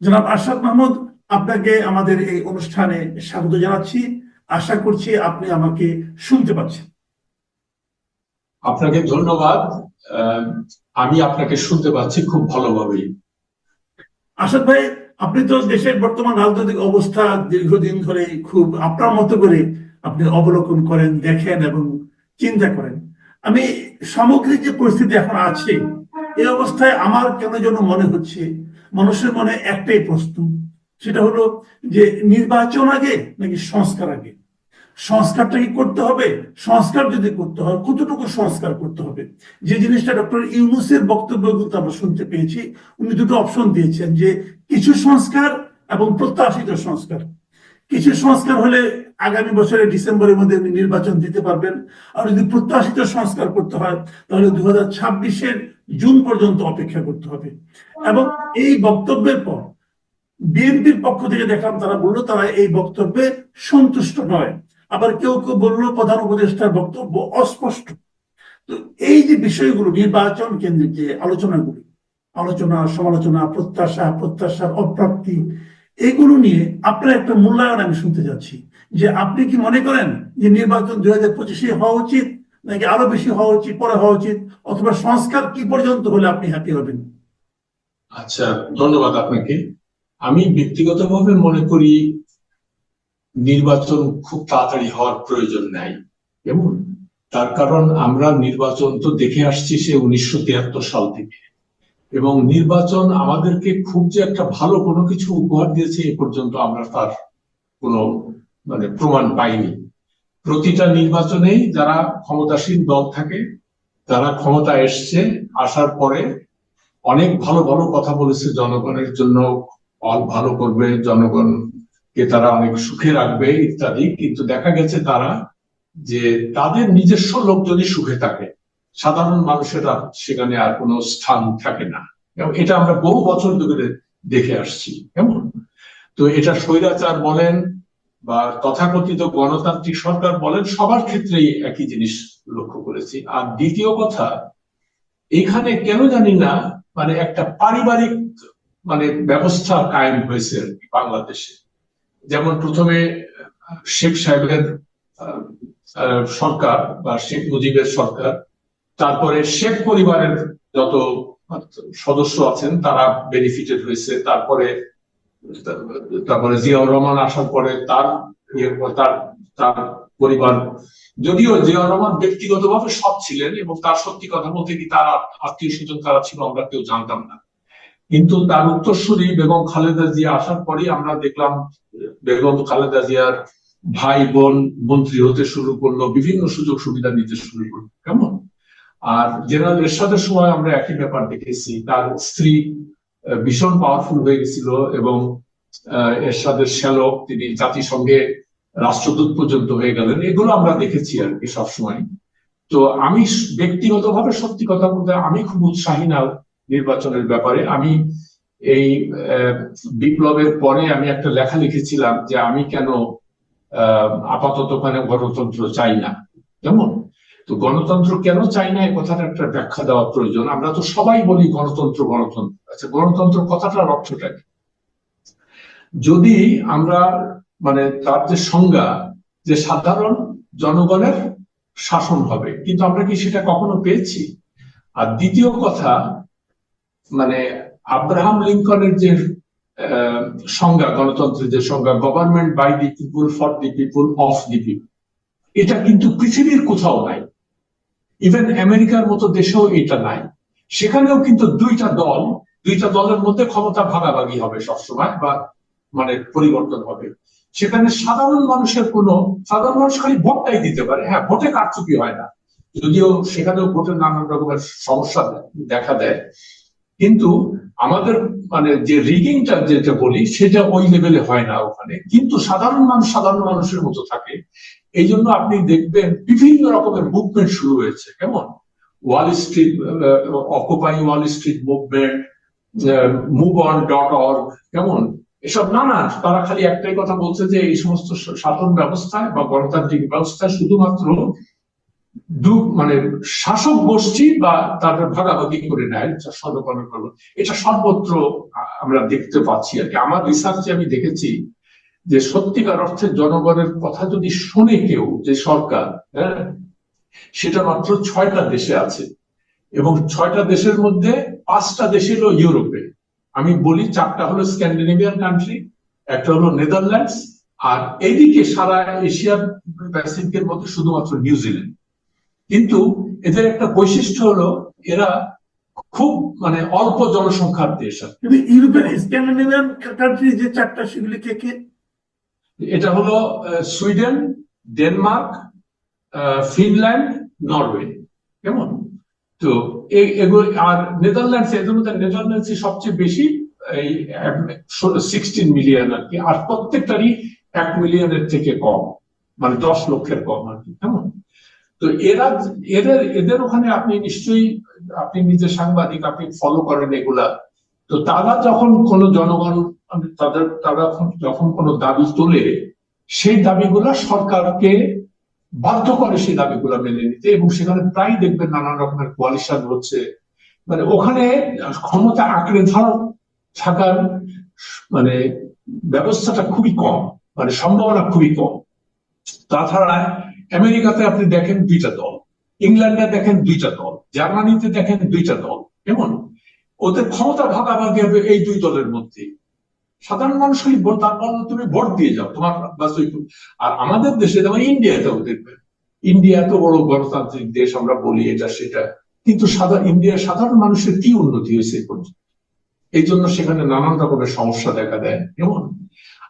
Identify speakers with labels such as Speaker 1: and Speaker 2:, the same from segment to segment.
Speaker 1: জনাব আশরাফ মাহমুদ আপনাকে আমাদের এই অনুষ্ঠানে স্বাগত জানাচ্ছি। আশা করছি আপনি আমাকে শুনতে পাচ্ছেন।
Speaker 2: আপনাকে ধন্যবাদ। আমি আপনাকে শুনতে পাচ্ছি খুব ভালোভাবেই।
Speaker 1: আশাদ ভাই আপনি তো দেশের বর্তমান রাজনৈতিক অবস্থা দীর্ঘদিন ধরে খুব আপনার মতো করে আপনি অবলোকন করেন দেখেন এবং চিন্তা করেন। আমি সামগ্রিক যে পরিস্থিতি এখন আছে এই অবস্থায় আমার কেন যেন মনে হচ্ছে মানুষের মনে একটাই প্রশ্ন, সেটা হলো যে নির্বাচন আগে নাকি সংস্কার আগে? সংস্কারটা কি করতে হবে? সংস্কার যদি করতে হয়, কতটুকু সংস্কার করতে হবে? যে জিনিসটা ডক্টর ইউনুসের বক্তব্য কিন্তু আমরা শুনতে পেয়েছি, উনি দুটো অপশন দিয়েছেন, যে কিছু সংস্কার এবং প্রত্যাশিত সংস্কার। কিছু সংস্কার হলে আগামী বছরের ডিসেম্বরের মধ্যে নির্বাচন দিতে পারবেন। আর যদি প্রত্যাশিত সংস্কার করতে হয়, তাহলে দু হাজার ছাব্বিশের জুন পর্যন্ত অপেক্ষা করতে হবে। এবং এই বক্তব্যের পর বিএনপির পক্ষ থেকে দেখলাম তারা বলল, তারা এই বক্তব্যে সন্তুষ্ট নয়। আবার কেউ কেউ বলল, প্রধান উপদেষ্টার বক্তব্য অস্পষ্ট। তো এই যে বিষয়গুলো, নির্বাচন কেন্দ্রিক যে আলোচনাগুলি, আলোচনা, সমালোচনা, প্রত্যাশা, প্রত্যাশার অপ্রাপ্তি, এগুলো নিয়ে আপনার একটা মূল্যায়ন আমি শুনতে যাচ্ছি। যে আপনি কি মনে করেন যে নির্বাচন দুই হাজার পঁচিশে হওয়া উচিত? নাকি আরও বেশি হওয়া উচিত, পরে হওয়া উচিত, অথবা সংস্কার কি পর্যন্ত হলে আপনি হ্যাপি হবেন?
Speaker 2: আচ্ছা ধন্যবাদ আপনাকে। আমি ব্যক্তিগতভাবে মনে করি নির্বাচন খুব তাড়াতাড়ি হওয়ার প্রয়োজন নাই। কেমন? তার কারণ আমরা নির্বাচন তো দেখে আসছি সে উনিশশো তিয়াত্তর সাল থেকে। এবং নির্বাচন আমাদেরকে খুব যে একটা ভালো কোনো কিছু উপহার দিয়েছে এ পর্যন্ত আমরা তার কোনো মানে প্রমাণ পাইনি। প্রতিটা নির্বাচনেই যারা ক্ষমতাসীন দল থাকে তারা ক্ষমতা এসছে, আসার পরে অনেক ভালো ভালো কথা বলেছে জনগণের জন্য ভালো করবে, জনগণকে তারা অনেক সুখে রাখবে, ইত্যাদি। কিন্তু দেখা গেছে তারা যে তাদের নিজস্ব লোক যদি সুখে থাকে, সাধারণ মানুষেরা সেখানে আর কোনো স্থান থাকে না। এটা আমরা বহু বছর ধরে দেখে আসছি, কেমন? তো এটা স্বৈরাচার বলেন বা তথাকথিত গণতান্ত্রিক সরকার বলেন, সবার ক্ষেত্রেই একই জিনিস লক্ষ্য করেছি। আর দ্বিতীয় কথা, এখানে কেন জানি না মানে একটা পারিবারিক মানে ব্যবস্থা কায়েম হয়েছে বাংলাদেশে। যেমন প্রথমে শেখ সাহেবের সরকার বা শেখ মুজিবের সরকার, তারপরে শেখ পরিবারের যত সদস্য আছেন, তারা বেনিফিটেড হয়েছে। তারপরে তারপরে জিয়াউর রহমান আসার পরে তার ইয়ে তার তার পরিবার, যদিও জিয়াউর রহমান ব্যক্তিগতভাবে সৎ ছিলেন এবং তার সত্যি কথা বলতে কি তার আত্মীয় স্বজন কারা ছিল আমরা কেউ জানতাম না। কিন্তু তার উত্তরসূরি বেগম খালেদা জিয়া আসার পরেই আমরা দেখলাম, বেগম খালেদা জিয়ার ভাই, বোন, মন্ত্রী হতে শুরু করল, বিভিন্ন সুযোগ সুবিধা নিতে শুরু করল। কেমন? আর জেনারেল এরশাদের সময় আমরা একই ব্যাপার দেখেছি, তার স্ত্রী ভীষণ পাওয়ারফুল হয়ে গেছিল এবং আহ, এরশাদের শ্যালক তিনি জাতিসংঘে রাষ্ট্রদূত পর্যন্ত হয়ে গেলেন। এগুলো আমরা দেখেছি আর কি সবসময়। তো আমি ব্যক্তিগতভাবে সত্যি কথা বলতে আমি খুব উৎসাহী না নির্বাচনের ব্যাপারে। আমি এই বিপ্লবের পরে আমি একটা লেখা লিখেছিলাম যে আমি কেন আপাতত ওখানে গণতন্ত্র চাই না। কেমন? তো গণতন্ত্র কেন চাই না? এই কথাটা একটা ব্যাখ্যা দেওয়া প্রয়োজন। আমরা তো সবাই বলি গণতন্ত্র গণতন্ত্র। আচ্ছা গণতন্ত্র কথাটার অর্থটা কি? যদি আমরা মানে তার যে সংজ্ঞা, যে সাধারণ জনগণের শাসন হবে, কিন্তু আমরা কি সেটা কখনো পেয়েছি? আর দ্বিতীয় কথা মানে আব্রাহাম লিঙ্কনের যে সংজ্ঞা, গণতন্ত্রের যে সংজ্ঞা government by the people for the people of the people এটা কিন্তু পৃথিবীর কোথাও নাই। ইভেন আমেরিকার মতো দেশেও এটা নাই। সেখানেও কিন্তু দুইটা দল, দুইটা দলের মধ্যে ক্ষমতা ভাগাভাগি হবে সবসময় বা মানে পরিবর্তন হবে। সেখানে সাধারণ মানুষের কোনো, সাধারণ মানুষ খালি ভোটটাই দিতে পারে। হ্যাঁ ভোটে কারচুপি হয় না। যদিও সেখানেও ভোটের নানান রকমের সমস্যা দেখা দেয়। কিন্তু আমাদের মানে যে রিগিংটা যেটা বলি, সেটা ওই লেভেলে হয় না ওখানে। কিন্তু সাধারণ মানুষ সাধারণ মানুষের মতো থাকে। এই জন্য আপনি দেখবেন বিভিন্ন রকমের মুভমেন্ট শুরু হয়েছে। কেমন? Wall Street occupy Wall Street movement move on dot org কেমন? এসব নানা তারা খালি একটাই কথা বলছে যে এই সমস্ত শাসন ব্যবস্থায় বা গণতান্ত্রিক ব্যবস্থায় শুধুমাত্র দু মানে শাসক গোষ্ঠী বা তাদের ভাগাভাগি করে নেয় সর্বকর্ম এটা সর্বত্র আমরা দেখতে পাচ্ছি আর কি। আমার রিসার্চে আমি দেখেছি যে সত্যিকার অর্থে জনগণের কথা যদি শোনে কেউ, যে সরকার হ্যাঁ সেটা মাত্র ছয়টা দেশে আছে। এবং ছয়টা দেশের মধ্যে পাঁচটা দেশ হলো ইউরোপে। আমি বলি চারটা হলো স্ক্যান্ডিনেভিয়ান কান্ট্রি, একটা হলো নেদারল্যান্ডস, আর এইদিকে সারা এশিয়ার প্যাসিফিকের মধ্যে শুধুমাত্র নিউজিল্যান্ড কিন্তু এদের একটা বৈশিষ্ট্য হলো এরা খুব মানে অল্প জনসংখ্যার দেশ।
Speaker 1: কিন্তু ইউরোপের স্ক্যান্ডিনেভিয়ান কান্ট্রি যে চারটা, সেগুলি কে কে?
Speaker 2: এটা হলো সুইডেন, ডেনমার্ক ফিনল্যান্ড, নরওয়ে। কেমন? তো এগুলো আর নেদারল্যান্ডস এদের মধ্যে নেদারল্যান্ডস সবচেয়ে বেশি, এই সিক্সটিন মিলিয়ন আর কি। আর প্রত্যেকটারই এক মিলিয়নের থেকে কম মানে দশ লক্ষের কম আর কি। কেমন? তো এরা, এদের এদের ওখানে আপনি নিশ্চয়ই, আপনি নিজে সাংবাদিক, আপনি ফলো করেন এগুলা। তো তারা যখন কোনো জনগণ তাদের তারা যখন- কোনো দাবি তোলে, সেই দাবিগুলা সরকারকে বাধ্য করে সেই দাবিগুলা মেনে নিতে এবং সেখানে প্রায় দেখবেন নানান রকমের কোয়ালিশন হচ্ছে। মানে ওখানে ক্ষমতা আঁকড়ে ধর থাকার মানে ব্যবস্থাটা খুবই কম মানে সম্ভাবনা খুবই কম। তাছাড়া আমেরিকাতে আপনি দেখেন দুইটা দল, ইংল্যান্ডে দেখেন দুইটা দল, জার্মানিতে দেখেন দুইটা দল, কেমন? ওদের ক্ষমতা ভাগাভাগি হবে এই দুই দলের মধ্যে সাধারণ মানুষ খালি ভোট তারপর তুমি ভোট দিয়ে যাও, তোমার আর আমাদের দেশে যেমন ইন্ডিয়াতেও দেখবেন ইন্ডিয়া এত বড় গণতান্ত্রিক দেশ, আমরা বলি এটা, সেটা, কিন্তু সাধারণ ইন্ডিয়ার সাধারণ মানুষের কি উন্নতি হয়েছে এই জন্য সেখানে নানান রকমের সমস্যা দেখা দেয়, কেমন?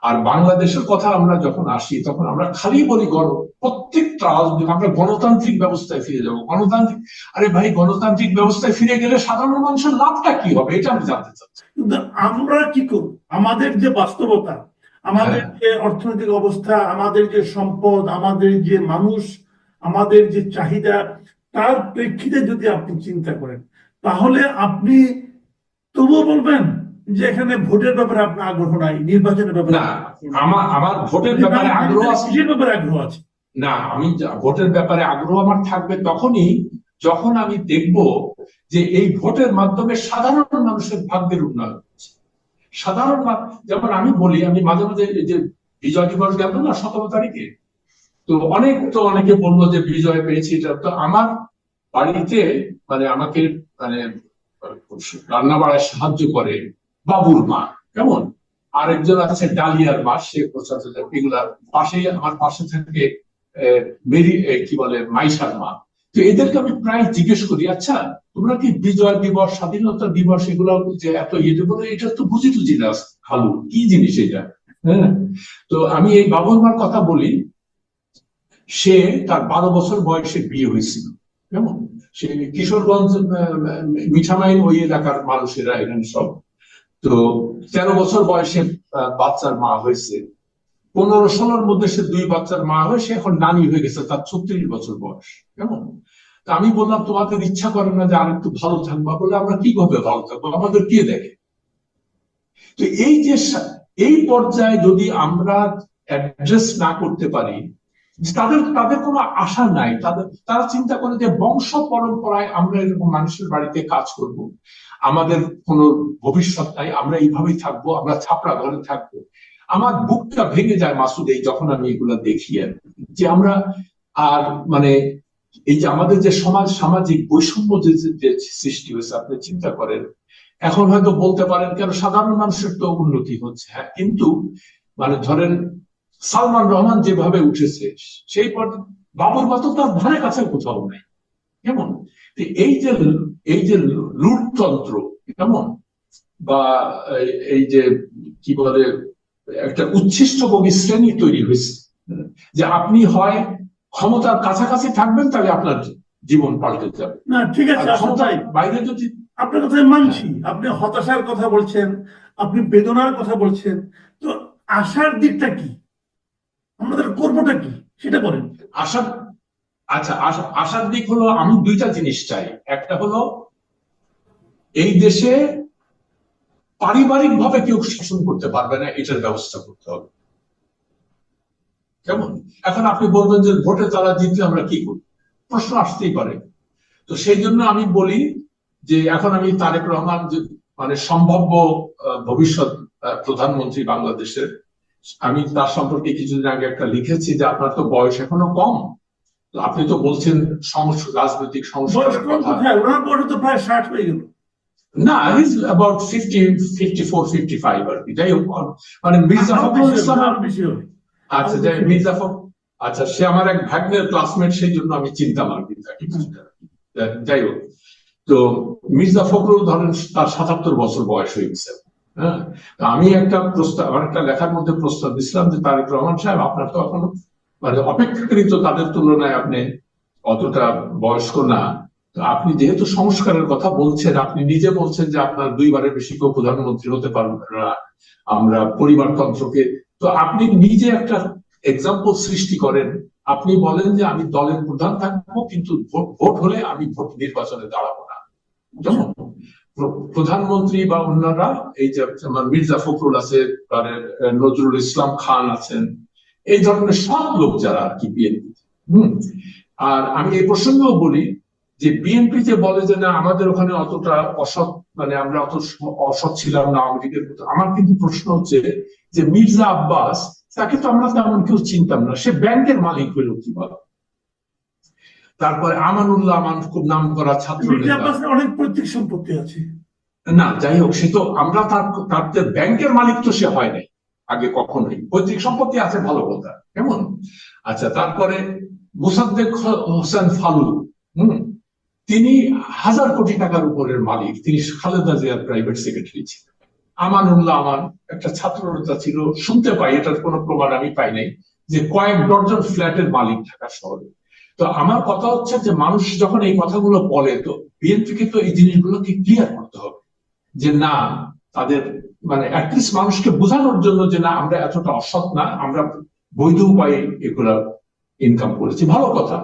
Speaker 2: আর বাংলাদেশের কথা আমরা যখন আসি, তখন আমরা খালি বলি গণ প্রত্যেকটা রাজনৈতিক আমরা গণতান্ত্রিক ব্যবস্থায় ফিরে যাব। গণতান্ত্রিক আরে ভাই গণতান্ত্রিক ব্যবস্থায় ফিরে গেলে সাধারণ মানুষের লাভটা কি হবে? এটা আমি জানতে চাচ্ছি।
Speaker 1: আমরা কি করব? আমাদের যে বাস্তবতা আমাদের যে অর্থনৈতিক অবস্থা আমাদের যে সম্পদ আমাদের যে মানুষ আমাদের যে চাহিদা তার প্রেক্ষিতে যদি আপনি চিন্তা করেন তাহলে আপনি তবুও বলবেন যে এখানে ভোটের ব্যাপারে আপনার আগ্রহ নাই নির্বাচনের ব্যাপারে
Speaker 2: আমার আমার ভোটের ব্যাপারে আগ্রহ আছে।
Speaker 1: ব্যাপারে আগ্রহ আছে।
Speaker 2: না, আমি ভোটের ব্যাপারে আগ্রহ আমার থাকবে তখনই যখন আমি দেখব যে এই ভোটের মাধ্যমে সাধারণ মানুষের ভাগ্যের উন্নয়ন হচ্ছে। সাধারণ যেমন আমি বলি, আমি মাঝে মাঝে যে বিজয় দিবস গেল না সতেরো তারিখে, তো অনেক তো অনেকে বলল যে বিজয় পেয়েছি, এটা তো আমার বাড়িতে মানে আমাকে মানে রান্না বাড়ায় সাহায্য করে বাবুর মা, কেমন? আরেকজন আছে ডালিয়ার মা, সে প্রচার এগুলা পাশেই, আমার পাশে থেকে মেরি কি বলে মাইশার মা তো এদেরকে আমি প্রায় জিজ্ঞেস করি আচ্ছা তোমরা কি বিজয় দিবস, স্বাধীনতা দিবস, এগুলো যে এত ইয়ে বলে এটা তো বুঝি টুঝি না খালু। কি জিনিস এটা? হ্যাঁ? তো আমি এই বাবুর মার কথা বলি, সে তার বারো বছর বয়সে বিয়ে হয়েছিল। কেমন? সে কিশোরগঞ্জ মিঠামাইন ওই এলাকার মানুষেরা এখানে সব। তো তেরো বছর বয়সে বাচ্চার মা হয়েছে। পনেরো ষোলোর মধ্যে সে দুই বাচ্চার মা হয়ে সে এখন নানি হয়ে গেছে, তার ছত্রিশ বছর বয়স। কেমন? তা আমি বললাম তোমাদের ইচ্ছা করে না যে আর একটু ভালো থাকবা বলে আমরা কীভাবে ভালো থাকব? আমাদের কে দেখে? তো এই যে এই পর্যায়ে যদি আমরা অ্যাড্রেস না করতে পারি তাদের তাদের কোনো আশা নাই, তাদের, তারা চিন্তা করে যে বংশ পরম্পরায় আমরা এরকম মানুষের বাড়িতে কাজ করব। আমাদের কোনো ভবিষ্যৎ নাই, আমরা এইভাবেই থাকব, আমরা ছাপড়া ঘরে থাকব। আমার বুকটা ভেঙে যায় মাসুদ এই যখন আমি এগুলা দেখি আর যে আমরা আর মানে এই যে আমাদের যে সমাজ, সামাজিক বৈষম্য যে সৃষ্টি হয়েছে, আপনি চিন্তা করেন, এখন হয়তো বলতে পারেন কেন সাধারণ মানুষের তো উন্নতি হচ্ছে হ্যাঁ কিন্তু মানে ধরেন সালমান রহমান যেভাবে উঠেছে, সেই পর বাবুর মতো তার ধারে কাছে কোথাও নাই। কেমন? এই যে এই যে লুটতন্ত্র কেমন? বা এই যে কি বলে একটা উচ্ছিষ্টভোগী শ্রেণি তৈরি হয়েছে। যে আপনি হয় ক্ষমতার কাছাকাছি থাকবেন তাহলে আপনার জীবন পাল্টে যাবে।
Speaker 1: না ঠিক আছে আসাদ
Speaker 2: ক্ষমতার বাইরে যদি
Speaker 1: আপনার কথায় মানছি আপনি হতাশার কথা বলছেন আপনি বেদনার কথা বলছেন তো আশার দিকটা কি? আমাদের করবোটা কি? সেটা বলেন।
Speaker 2: আচ্ছা আশা- আশার দিক হলো আমি দুইটা জিনিস চাই। একটা হলো এই দেশে পারিবারিক ভাবে কেউ শাসন করতে পারবে না এটার ব্যবস্থা করতে হবে। কেমন? এখন আপনি বলবেন যে ভোটে তারা জিতলে আমরা কি করব? প্রশ্ন আসতেই পারে। তো সেই জন্য আমি বলি যে এখন আমি তারেক রহমান মানে সম্ভাব্য ভবিষ্যৎ প্রধানমন্ত্রী বাংলাদেশের আমি তার সম্পর্কে কিছুদিন আগে একটা লিখেছি যে আপনার তো বয়স এখনও কম। আপনি তো বলছেন রাজনৈতিক কথা।
Speaker 1: ওনার বয়স তো প্রায় ষাট হয়ে গেল।
Speaker 2: না is about fifty fifty four fifty five আর কি যাই হোক মানে মির্জা ফখরুল ইসলাম
Speaker 1: হবে
Speaker 2: আচ্ছা যাই মির্জা আচ্ছা সে আমার এক ভাগ্নের ক্লাসমেট সেই জন্য আমি চিন্তা মার্কি তাকে যাই হোক তো মির্জা ফখরুল ধরেন তার সাতাত্তর বছর বয়স হয়ে গেছে। হ্যাঁ আমি একটা প্রস্তাব আমার একটা লেখার মধ্যে প্রস্তাব দিছিলাম যে তারেক রহমান সাহেব আপনার তো এখনও মানে অপেক্ষাকৃত তাদের তুলনায় আপনি অতটা বয়স্ক না। আপনি যেহেতু সংস্কারের কথা বলছেন, আপনি নিজে বলছেন যে আপনার দুইবারের বেশি কেউ প্রধানমন্ত্রী হতে পারবেন না, আমরা পরিবারতন্ত্রকে। তো আপনি নিজে একটা এক্সাম্পল সৃষ্টি করেন। আপনি বলেন যে আমি দলের প্রধান থাকব, কিন্তু ভোট হলে আমি ভোট নির্বাচনে দাঁড়াবো না। প্রধানমন্ত্রী বা অন্যরা, এই যে যেমন মির্জা ফখরুল আছে নজরুল ইসলাম খান আছেন, এই ধরনের সব লোক যারা আর কি বিএনপি হম, আর আমি এই প্রসঙ্গেও বলি যে বিএনপি যে বলে যে না আমাদের ওখানে অতটা অসৎ মানে আমরা অত অসৎ ছিলাম না আওয়ামী লীগের মতো আমার কিন্তু প্রশ্ন হচ্ছে যে মির্জা আব্বাস তাকে তো আমরা তেমন কেউ চিনতাম না। সে ব্যাংকের মালিক হইল কীভাবে? তারপরে আমানুল্লাহ আমান খুব নাম করা ছাত্র
Speaker 1: অনেক পৈতৃক সম্পত্তি আছে।
Speaker 2: না যাই হোক সে তো আমরা তার তার ব্যাংকের মালিক তো সে হয় নাই আগে কখনোই। পৈতৃক সম্পত্তি আছে ভালো কথা কেমন? আচ্ছা তারপরে মুসাদ্দেক হোসেন ফালু হুম? তিনি হাজার কোটি টাকার উপরের মালিক। তিনি খালেদা জিয়ার প্রাইভেট সেক্রেটারি ছিলেন। আমানুল্লাহ আমান একটা ছাত্র ছিল। শুনতে পাই, এটার কোনো প্রমাণ আমি পাই নাই যে কয়েক ডজন ফ্ল্যাটের মালিক ঢাকা শহরে। তো আমার কথা হচ্ছে যে মানুষ যখন এই কথাগুলো বলে, তো বিএনপিকে তো এই জিনিসগুলোকে ক্লিয়ার করতে হবে যে না, তাদের মানে অ্যাটলিস্ট মানুষকে বোঝানোর জন্য যে না, আমরা এতটা অসৎ না, আমরা বৈধ উপায়ে এগুলা ইনকাম করেছি। ভালো কথা।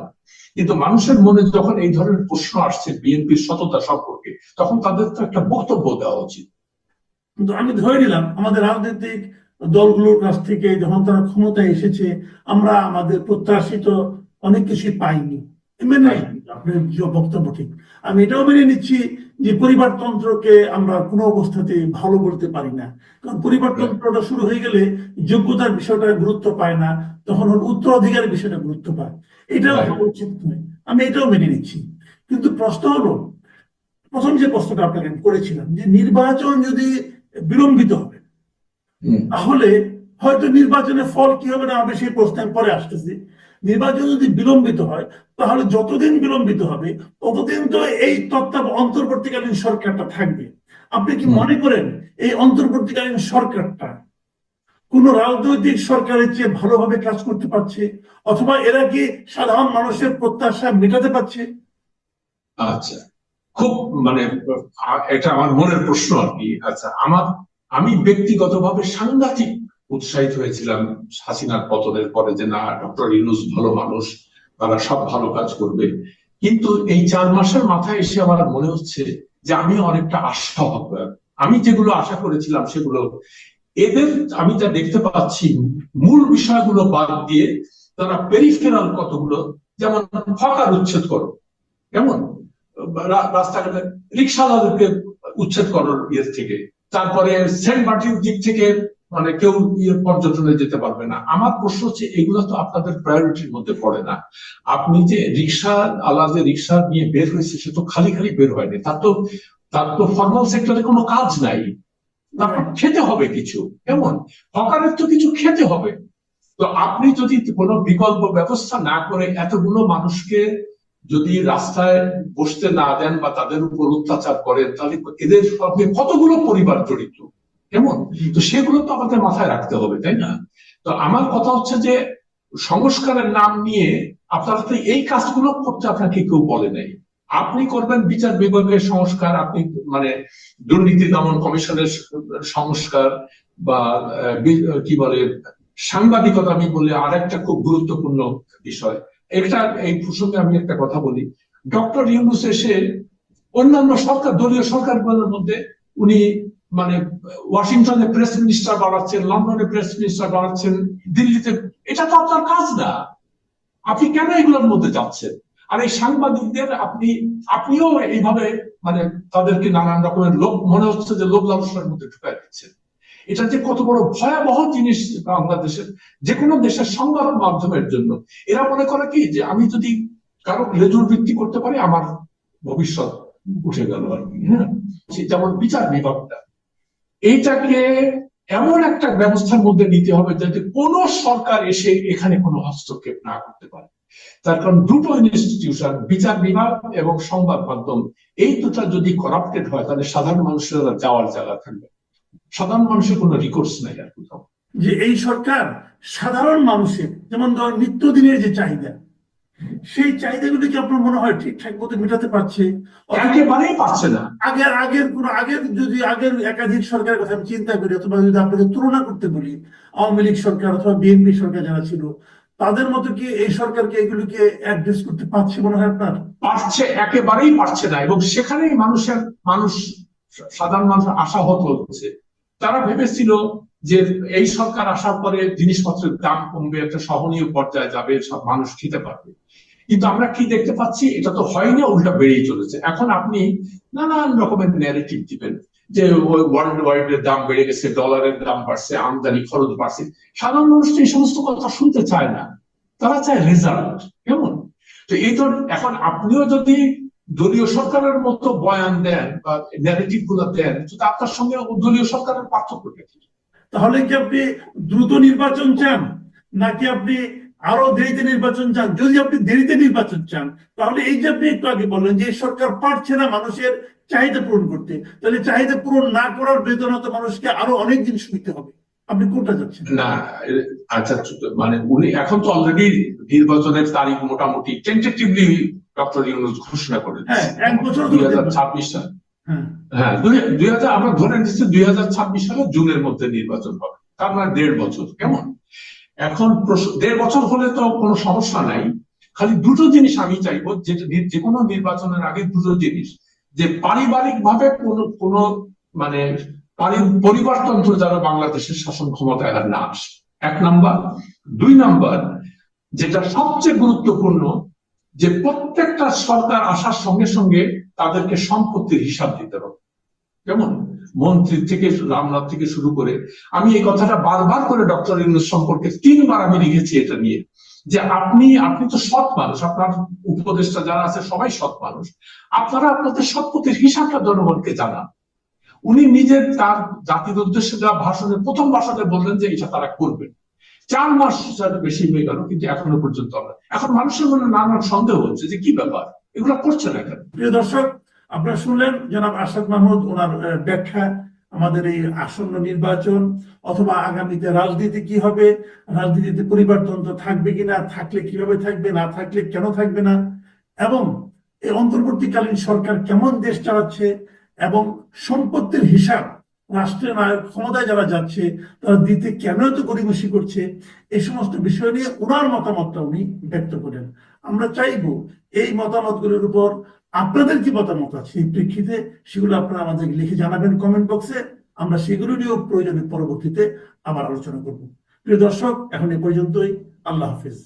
Speaker 2: কিন্তু মানুষের মনে যখন এই ধরনের প্রশ্ন আসছে বিএনপির সততা সম্পর্কে, তখন তাদের তো একটা বক্তব্য দেওয়া উচিত।
Speaker 1: কিন্তু আমি ধরে নিলাম, আমাদের রাজনৈতিক দলগুলোর কাছ থেকে যখন তারা ক্ষমতায় এসেছে, আমরা আমাদের প্রত্যাশিত অনেক কিছুই পাইনি। মেনে আপনার বক্তব্য ঠিক? আমি এটাও মেনে নিচ্ছি যে পরিবারতন্ত্রকে আমরা কোনো অবস্থাতে ভালো বলতে পারি না। কারণ পরিবারতন্ত্রটা শুরু হয়ে গেলে যোগ্যতার বিষয়টা গুরুত্ব পায় না তখন উত্তরাধিকারের বিষয়টা গুরুত্ব পায়। এটাও উচিত নয়। আমি এটাও মেনে নিচ্ছি। কিন্তু প্রশ্ন হলো প্রথম যে প্রশ্নটা আপনাকে আমি করেছিলাম যে নির্বাচন যদি বিলম্বিত হবে তাহলে হয়তো নির্বাচনের ফল কি হবে না হবে সেই প্রশ্ন পরে আসতেছি। নির্বাচন যদি বিলম্বিত হয় তাহলে যতদিন বিলম্বিত হবে ততদিন তো এই তত্ত্ব অন্তর্বর্তীকালীন সরকারটা থাকবে। আপনি কি মনে করেন এই অন্তর্বর্তীকালীন সরকারটা কোন রাজনৈতিক সরকারের চেয়ে ভালোভাবে কাজ করতে পারছে অথবা এরা কি সাধারণ মানুষের প্রত্যাশা মেটাতে পারছে?
Speaker 2: আচ্ছা খুব মানে এটা আমার মনের প্রশ্ন আর কি। আচ্ছা আমার আমি ব্যক্তিগতভাবে সাংঘাতিক উৎসাহিত হয়েছিলাম হাসিনার পতনের পরে যে না ডক্টর ইউনুস ভালো মানুষ তারা সব ভালো কাজ করবে। কিন্তু এই চার মাসের মাথায় এসে আমার মনে হচ্ছে যে আমি অনেকটা আশা আমি যেগুলো আশা করেছিলাম সেগুলো, এদের আমি যা দেখতে পাচ্ছি, মূল বিষয়গুলো বাদ দিয়ে তারা পেরিফেরাল কতগুলো, যেমন ফাঁকার উচ্ছেদ করো। কেমন? রাস্তাঘাটে রিক্সাওয়ালাদেরকে উচ্ছেদ করার ইয়ে থেকে। তারপরে সেন্ট মার্টিন দিক থেকে মানে কেউ ইয়ে পর্যটনে যেতে পারবে না। আমার প্রশ্ন হচ্ছে, এগুলো তো আপনাদের প্রায়োরিটির মধ্যে পড়ে না। আপনি যে রিক্সা আলা যে রিক্সা নিয়ে বের হয়েছে, সে তো খালি খালি বের হয়নি। তার তো তার তো ফর্মাল সেক্টরে কোনো কাজ নাই। খেতে হবে কিছু। কেমন? হকারের তো কিছু খেতে হবে। তো আপনি যদি কোনো বিকল্প ব্যবস্থা না করে এতগুলো মানুষকে যদি রাস্তায় বসতে না দেন বা তাদের উপর অত্যাচার করেন, তাহলে এদের সঙ্গে কতগুলো পরিবার জড়িত? কেমন? তো সেগুলো তো আমাদের মাথায় রাখতে হবে, তাই না? তো আমার কথা হচ্ছে যে সংস্কারের নাম নিয়ে আপনারা তো এই কাজগুলো করতে আপনাকে কেউ বলে নাই। আপনি করবেন বিচার বিভাগের সংস্কার, আপনি মানে দুর্নীতি দমন কমিশনের সংস্কার বা কি বলে, সাংবাদিকতা আমি বললে আর একটা খুব গুরুত্বপূর্ণ বিষয়। এটা, এই প্রসঙ্গে আমি একটা কথা বলি। ডক্টর ইউনুস এসে অন্যান্য সরকার, দলীয় সরকারগুলোর মধ্যে উনি মানে ওয়াশিংটনে প্রেস মিনিস্টার বাড়াচ্ছেন লন্ডনে প্রেস মিনিস্টার বানাচ্ছেন, দিল্লিতে, এটা তো আপনার কাজ না। আপনি কেন এগুলোর মধ্যে যাচ্ছেন? আর এই সাংবাদিকদের আপনি, আপনিও এইভাবে মানে তাদেরকে নানান রকমের লোক মনে হচ্ছে যে লোক লালসার মধ্যে ঢুকাই দিচ্ছেন। এটা যে কত বড় ভয়াবহ জিনিস বাংলাদেশের যে কোনো দেশের সংবাদ মাধ্যমের জন্য। এরা মনে করে কি, যে আমি যদি কারও লেজুর বৃত্তি করতে পারি, আমার ভবিষ্যৎ উঠে গেল আর কি হ্যাঁ? যেমন বিচার বিভাগটা। এইটাকে এমন একটা ব্যবস্থার মধ্যে নিতে হবে যাতে কোন সরকার এসে এখানে কোনো হস্তক্ষেপ না করতে পারে। তার কারণ দুটো ইনস্টিটিউশন বিচার বিভাগ এবং সংবাদ মাধ্যম, এই দুটা যদি করাপ্টেড হয়, তাহলে সাধারণ মানুষের যাওয়ার জায়গা থাকবে সাধারণ মানুষের কোনো রিকোর্স নাই আর কোথাও।
Speaker 1: যে এই সরকার সাধারণ মানুষের, যেমন ধর নিত্যদিনের যে চাহিদা সেই চাহিদাগুলি কি আপনার মনে হয় ঠিকঠাক মতো মেটাতে পারছে?
Speaker 2: একেবারেই পারছে না।
Speaker 1: আগের আগের কোন আগের যদি আগের একাধিক সরকারের কথা আমি চিন্তা করি অথবা যদি আপনাকে তুলনা করতে বলি আওয়ামী লীগ সরকার অথবা বিএনপি সরকার যারা ছিল তাদের মতো কি এই সরকারকে এগুলিকে অ্যাড্রেস করতে পারছে মনে হয় আপনার?
Speaker 2: পারছে একেবারেই পারছে না। এবং সেখানেই মানুষের মানুষ সাধারণ মানুষ আশাহত হচ্ছে। তারা ভেবেছিল যে এই সরকার আসার পরে জিনিসপত্রের দাম কমবে একটা সহনীয় পর্যায়ে যাবে সব মানুষ খেতে পারবে। কিন্তু আমরা কি দেখতে পাচ্ছি? এটা তো হয়নি, উল্টা বেড়েই চলেছে। এখন আপনি নানান রকমের ন্যারেটিভ দিবেন যে ওয়ার্ল্ড ওয়াইড এর দাম বেড়ে গেছে ডলারের দাম বাড়ছে, আমদানি খরচ বাড়ছে। সাধারণ মানুষ এই সমস্ত কথা শুনতে চায় না। তারা চায় রেজাল্ট কেমন? তো এই তো এখন আপনিও যদি দলীয় সরকারের মতো বয়ান দেন বা ন্যারেটিভগুলো দেন তো আপনার সঙ্গে দলীয় সরকারের পার্থক্যটা কি?
Speaker 1: তাহলে কি আপনি দ্রুত নির্বাচন চান? নাকি আপনি আরও দেরিতে নির্বাচন চান যদি আপনি দেরিতে নির্বাচন চান তাহলে এই যে আপনি একটু আগে বললেন যে সরকার পারছে না মানুষের চাহিদা পূরণ করতে তাহলে চাহিদা পূরণ না করার বেদনা তো মানুষকে আরও অনেক দিন শুনতে হবে। আপনি কোনটা যাচ্ছেন
Speaker 2: না আচ্ছা মানে উনি এখন তো অলরেডি নির্বাচনের তারিখ মোটামুটি টেন্টেটিভলি ডক্টর ইউনুস ঘোষণা করে
Speaker 1: হ্যাঁ এক বছর
Speaker 2: দুই হাজার ছাব্বিশ সাল।
Speaker 1: হ্যাঁ।
Speaker 2: হ্যাঁ দুই- দুই হাজার আমরা ধরে নিচ্ছি দুই হাজার ছাব্বিশ সালে জুনের মধ্যে নির্বাচন হবে তার মানে দেড় বছর কেমন? এখন দেড় বছর হলে তো কোনো সমস্যা নাই। খালি দুটো জিনিস আমি চাইব নি- যে কোনো নির্বাচনের আগে দুটো জিনিস। যে পারিবারিক ভাবে কোনো কোনো মানে পারি- পরিবারতন্ত্র যারা বাংলাদেশের শাসন ক্ষমতায় আর না আসে। এক নাম্বার। দুই নাম্বার, যেটা সবচেয়ে গুরুত্বপূর্ণ, যে প্রত্যেকটা সরকার আসার সঙ্গে সঙ্গে তাদেরকে সম্পত্তির হিসাব দিতে হবে। কেমন? মন্ত্রী থেকে রামনাথ থেকে শুরু করে আমি এই কথাটা বারবার করে ডক্টর ইউনুস সম্পর্কে তিনবার আমি লিখেছি এটা নিয়ে, যে আপনি আপনি তো সৎ মানুষ, আপনার উপদেষ্টা যারা আছে সবাই সৎ মানুষ। আপনারা আপনাদের সম্পত্তির হিসাবটা জনগণকে জানান। উনি নিজের তার জাতির উদ্দেশ্যে যা ভাষণে, প্রথম ভাষণে বললেন যে এটা তারা করবেন। চার মাস বেশি হয়ে গেল, কিন্তু এখনও পর্যন্ত আমরা এখন মানুষের মনে নানান সন্দেহ হচ্ছে যে কি ব্যাপার? এগুলো করছে না কেন?
Speaker 1: প্রিয় দর্শক আপনারা শুনলেন জনাব আসাদ মাহমুদ ওনার ব্যাখ্যা আমাদের এই আসন্ন নির্বাচন অথবা আগামীতে রাজনীতি কি হবে, রাজনীতিতে পরিবারতন্ত্র থাকবে কিনা থাকলে কীভাবে থাকবে, না থাকলে কেন থাকবে না, এবং এই অন্তর্বর্তীকালীন সরকার কেমন দেশ চালাচ্ছে এবং সম্পত্তির হিসাব, রাষ্ট্রের নায়ক ক্ষমতায় যারা যাচ্ছে, তারা দিতে কেন এত গরিমসি করছে, এই সমস্ত বিষয় নিয়ে ওনার মতামতটা উনি ব্যক্ত করেন। আমরা চাইব এই মতামতগুলোর উপর আপনাদের কি মতামত আছে? এই প্রেক্ষিতে সেগুলো আপনারা আমাদের লিখে জানাবেন কমেন্ট বক্সে আমরা সেগুলো নিয়েও প্রয়োজনে পরবর্তীতে আবার আলোচনা করব। প্রিয় দর্শক, এখন এ পর্যন্তই। আল্লাহ হাফিজ।